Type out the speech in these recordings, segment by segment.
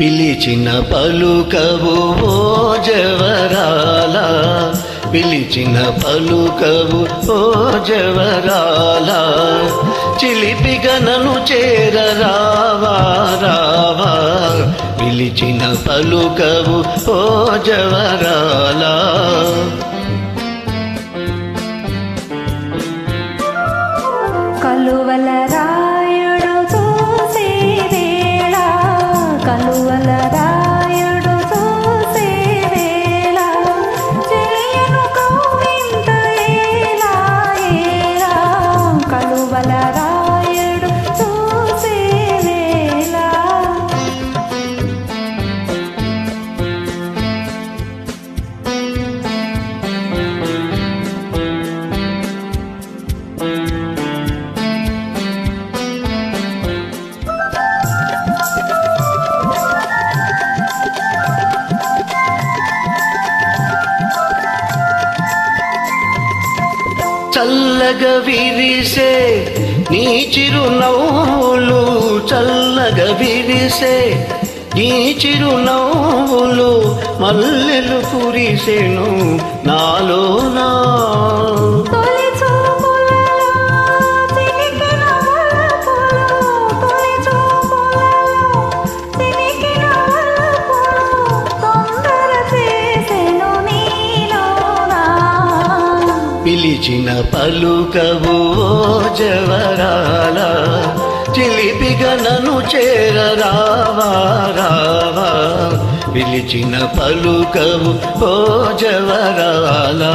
పిలిచిన పలుకవు ఓ జవరాల పిలిచిన పలుకవు ఓ జవరాల చిలిపిగా నన్ను చేర రావా. పిలిచిన పలుకవు ఓ జవరాల. కలువల చల్లగా విరిసే నీ చిరునవ్వులు చల్లగా విరిసే నీ చిరునవ్వులు మల్లెలు కురిసెను నాలోనా. పిలిచిన పలుకవు జవరాల చిలిపిగా నన్ను చేరరావా రావా. పిలిచిన పలుకవు ఓ జవరాలా.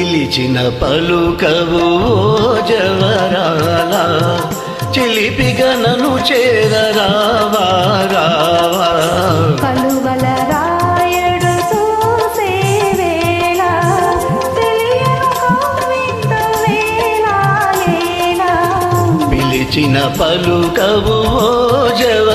పిలిచిన పలుకవు జవరాల చిలిపిగా నన్ను చేర రావా. కలువల రాయడు చూసే వేళ తెలియను కవ్వింత వేళ ఏలా పిలిచిన పలుకవు ఓ జవ